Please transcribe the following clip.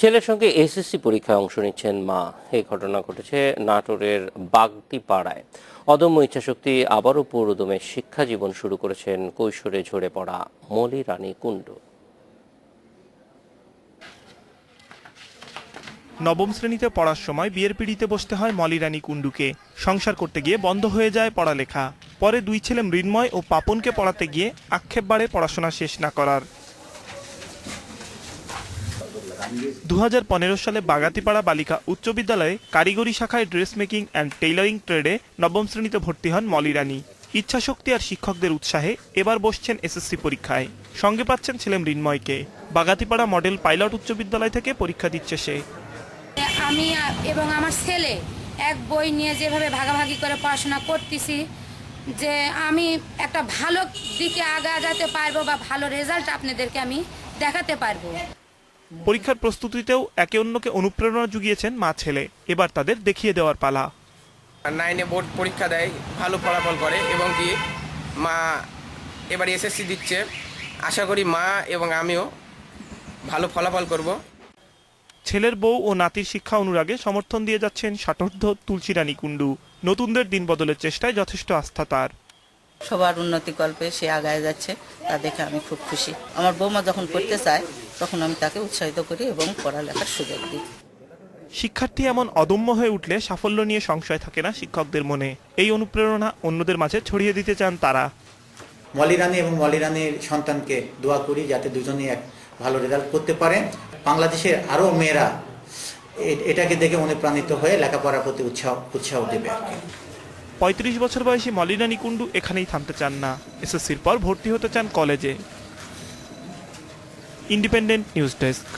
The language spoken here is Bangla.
ছেলের সঙ্গে এসএসসি পরীক্ষায় অংশ নিচ্ছেন মা। এই ঘটনা ঘটেছে নাটোরের বাগদিপাড়ায় অদম্য ইচ্ছাশক্তি আবারও পুরোদমে শিক্ষা জীবন শুরু করেছেন কৈশোরে ঝরে পড়া মলি রানী কুণ্ডু। নবম শ্রেণীতে পড়ার সময় বিয়ের পিড়িতে বসতে হয় মলিরানী কুণ্ডুকে। সংসার করতে গিয়ে বন্ধ হয়ে যায় পড়ালেখা। পরে দুই ছেলে মৃন্ময় ও পাপনকে পড়াতে গিয়ে আক্ষেপ বাড়ে পড়াশোনা শেষ না করার। দু হাজার পনেরো সালে বাগাতিপাড়া বালিকা উচ্চ বিদ্যালয়ে কারিগরি শাখায় ড্রেস মেকিং অ্যান্ড টেইলরিং ট্রেডে নবম শ্রেণীতে ভর্তি হন মলিরানী ইচ্ছাশক্তি আর শিক্ষকদের উৎসাহে এবার বসছেন এসএসসি পরীক্ষায়। সঙ্গে পাচ্ছেন ছেলে মৃন্ময়কে বাগাতিপাড়া মডেল পাইলট উচ্চ বিদ্যালয় থেকে পরীক্ষা দিচ্ছে সে। আমি এবং আমার ছেলে এক বই নিয়ে যেভাবে ভাগাভাগি করে পড়াশোনা করতেছি যে আমি একটা ভালো দিকে আগা যেতে পারব বা ভালো রেজাল্ট আপনাদেরকে আমি দেখাতে পারব। পরীক্ষার প্রস্তুতিতেও একে অন্যকে অনুপ্রেরণা জুগিয়েছেন মা ছেলে। এবার তাদের দেখিয়ে দেওয়ার পালা। নাইনে বোর্ড পরীক্ষা দেয় ভালো ফলাফল করে এবং কি মা এবার এসএসসি দিচ্ছে। আশা করি মা এবং আমিও ভালো ফলাফল করব। ছেলের বউ ও নাতির শিক্ষা অনুরাগে সমর্থন দিয়ে যাচ্ছেন ষাটোর্ধ তুলসীরানী কুণ্ডু। নতুনদের দিন বদলের চেষ্টায় যথেষ্ট আস্থা তার। সবার উন্নতি কল্পে সে আগায় যাচ্ছে তা দেখে আমি খুব খুশি। আমার বৌমা যখন পড়তে চায় তখন আমি তাকে উৎসাহিত করি এবং পড়ালেখার সুযোগ দিই। শিক্ষার্থী এমন অদম্য হয়ে উঠলে সাফল্য নিয়ে সংশয় থাকে না শিক্ষকদের মনে। এই অনুপ্রেরণা অন্যদের মাঝে ছড়িয়ে দিতে চান তারা। মলিরানি এবং মলিরানির সন্তানকে দোয়া করি যাতে দুজনেই এক ভালো রেজাল্ট করতে পারে। বাংলাদেশের আরও মেয়েরা এটাকে দেখে অনুপ্রাণিত হয়ে লেখাপড়ার প্রতি উৎসাহ উৎসাহ দেবে আর কি। পঁয়ত্রিশ বছর বয়সী মলিনানী কুণ্ডু এখানেই থামতে চান না। এসএসসির পর ভর্তি হতে চান কলেজে। Independent news desk